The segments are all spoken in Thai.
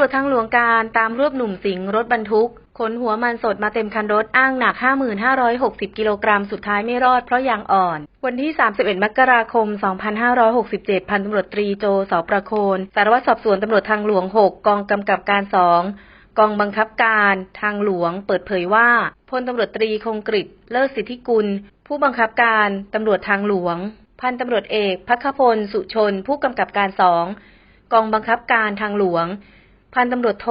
ำรวจทางหลวงการตามรวบหนุ่มสิงรถบรรทุก ขนหัวมันสดมาเต็มคันรถอ้างหนัก 5560 กิโลกรัม สุดท้ายไม่รอดเพราะยางอ่อน วันที่ 31 มกราคม 2567 พันตำรวจตรีโจสประโคน สารวัตรสอบสวนตำรวจทางหลวง 6 กองกำกับการ 2 กองบังคับการทางหลวง เปิดเผยว่าพลตำรวจตรีคงกริตเลิศสิทธิกุล ผู้บังคับการตำรวจทางหลวง พันตำรวจเอกพักพล สุชน ผู้กำกับการสองกองบังคับการทางหลวง พันตำรวจโท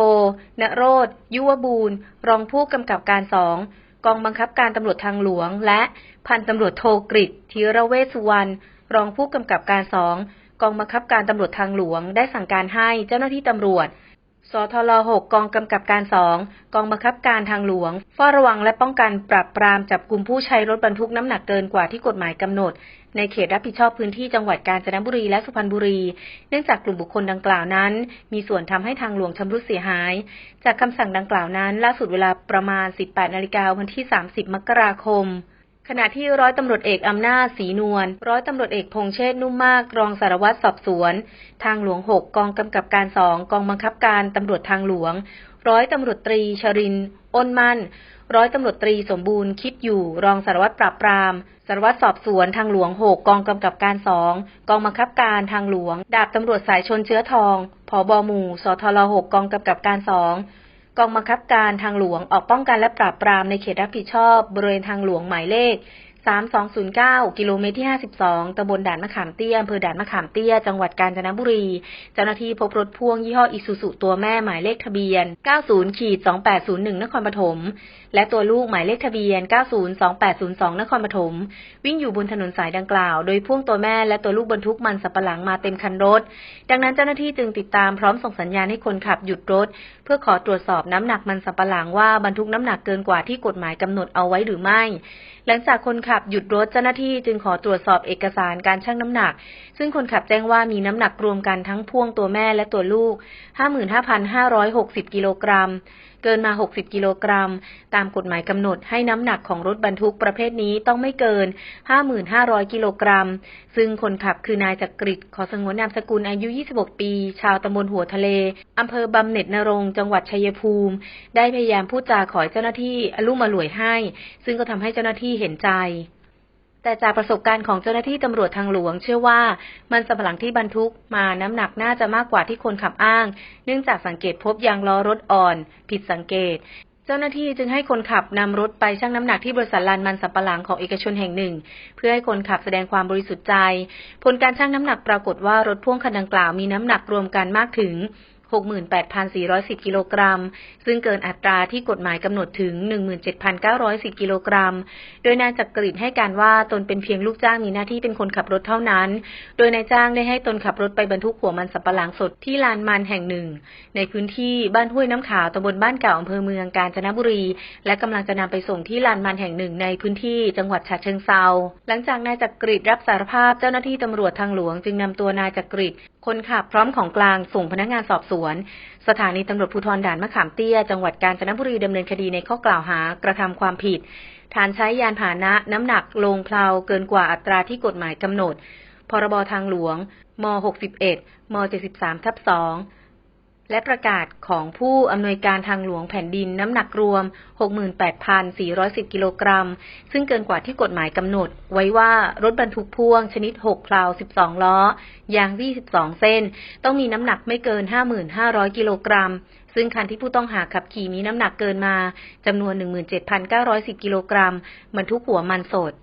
ณโรธยุวบูรณ์ รองผู้กำกับการสอง กองบังคับการตำรวจทางหลวง และพันตำรวจโทกริธีระเวสุวรรณ รองผู้กำกับการสอง กองบังคับการตำรวจทางหลวง ได้สั่งการให้เจ้าหน้าที่ตำรวจ สทล6กองกำกับการสองกองบังคับการทางหลวงเฝ้าระวังและป้องกันปราบปรามจับกลุ่มผู้ใช้รถบรรทุกน้ำหนักเกินกว่าที่กฎหมายกำหนด ในเขตรับผิดชอบพื้นที่จังหวัดกาญจนบุรีและสุพรรณบุรี เนื่องจากกลุ่มบุคคลดังกล่าวนั้น มีส่วนทำให้ทางหลวงชำรุดเสียหาย จากคำสั่งดังกล่าวนั้น ล่าสุดเวลาประมาณ 18นาฬิกาวันที่ 30 มกราคม ขณะที่ร้อยตำรวจเอกอำนาจศรีนวล ร้อยตำรวจเอกพงเชษนุ่มมาก รองสารวัตรสอบสวน ทางหลวง 6 กองกำกับการสองกองบังคับการตำรวจทางหลวง ร้อยตำรวจตรีชรินอ้นมั่น ร้อยตำรวจตรีสมบูรณ์คิดอยู่ รองสารวัตรปราบปราม สารวัตรสอบสวนทางหลวง 6 กองกำกับการสองกองบังคับการทางหลวง ดาบตำรวจสายชนเชื้อทองผอบอหมู่ สทล 6 กองกำกับการสอง กองบังคับการทางหลวงออกป้องกันและปราบปรามในเขตรับผิดชอบบริเวณทางหลวงหมายเลข 3209 กิโลเมตรที่ 52 ตำบลด่านมะขามเตี้ย อำเภอด่านมะขามเตี้ย จังหวัดกาญจนบุรี เจ้าหน้าที่พบรถพ่วงยี่ห้ออิซูซุตัวแม่หมายเลขทะเบียน 90ขีด2801 นครปฐม และตัวลูกหมายเลขทะเบียน 902802 นครปฐม วิ่งอยู่บนถนนสายดังกล่าว โดยพ่วงตัวแม่และตัวลูกบรรทุกมันสับปะหลังมาเต็มคันรถ ดังนั้นเจ้าหน้าที่จึงติดตามพร้อมส่งสัญญาณให้คนขับหยุดรถ เพื่อขอตรวจสอบน้ำหนักมันสับปะหลังว่าบรรทุกน้ำหนักเกินกว่าที่กฎหมายกำหนดเอาไว้หรือไม่ หลังจากคนขับหยุดรถเจ้าหน้าที่จึงขอตรวจสอบเอกสารการชั่งน้ำหนัก ซึ่งคนขับแจ้งว่ามีน้ำหนักรวมกันทั้งพ่วงตัวแม่และตัวลูก 55,560 กิโลกรัมเกินมา 60 กิโลกรัม ตามกฎหมายกำหนดให้น้ำหนักของรถบรรทุกประเภทนี้ต้องไม่เกิน 55,000 กิโลกรัม ซึ่งคนขับคือนายจักริดขอสงวนนามสกุลอายุ 26 ปี ชาวตำบลหัวทะเลอำเภอบำเหน็จนรงจังหวัดชัยภูมิ ได้พยายามพูดจาขอเจ้าหน้าที่อลุ่มอล่วยให้ ซึ่งก็ทำให้เจ้าหน้าที่เห็นใจ แต่จากประสบการณ์ของเจ้าหน้าที่ตำรวจทางหลวง เชื่อว่ามันสำปะหลังที่บรรทุกมาน้ำหนักน่าจะมากกว่าที่คนขับอ้าง เนื่องจากสังเกตพบยางล้อรถอ่อน ผิดสังเกต เจ้าหน้าที่จึงให้คนขับนำรถไปชั่งน้ำหนักที่บริษัทลานมันสัปะหลังของเอกชนแห่งหนึ่ง เพื่อให้คนขับแสดงความบริสุทธิ์ใจ ผลการชั่งน้ำหนักปรากฏว่ารถพ่วงคันดังกล่าวมีน้ำหนักรวมกันมากถึง 68,410 กิโลกรัม ซึ่งเกินอัตราที่กฎหมายกำหนดถึง 17,910 กิโลกรัม โดยนายจักริดให้การว่าตนเป็นเพียงลูกจ้างมีหน้าที่เป็นคนขับรถเท่านั้น โดยนายจ้างได้ให้ตนขับรถไปบรรทุกหัวมันสับปะหลังสดที่ลานมันแห่งหนึ่ง ในพื้นที่บ้านห้วยน้ำขาวตำบลบ้านเก่าอำเภอเมืองกาญจนบุรี และกำลังจะนำไปส่งที่ลานมันแห่งหนึ่งในพื้นที่จังหวัดฉะเชิงเซาหลังจากนายจักริดรับสารภาพเจ้าหน้าที่ตำรวจทางหลวง จึงนำตัวนายจักริดคนขับพร้อมของกลางส่งพนักงานสอบสวนสถานีตำรวจภูธรด่านมะขามเตี้ย จังหวัดกาญจนบุรีดำเนินคดีในข้อกล่าวหากระทำความผิด ฐานใช้ยานพาหนะน้ำหนักลงเพลาเกินกว่าอัตราที่กฎหมายกำหนด พรบทางหลวง ม 61 ม 73ทับ2 และประกาศของผู้อำนวยการทางหลวงแผ่นดินน้ำหนักรวม 68,410 กิโลกรัม ซึ่งเกินกว่าที่กฎหมายกำหนด ไว้ว่ารถบรรทุกพ่วงชนิด6เพลา12 ล้อ ยาง 22 เส้น ต้องมีน้ำหนักไม่เกิน 5,500 กิโลกรัม ซึ่งคันที่ผู้ต้องหาขับขี่มีน้ำหนักเกินมาจำนวน 17,910 กิโลกรัมบรรทุกหัวมันสด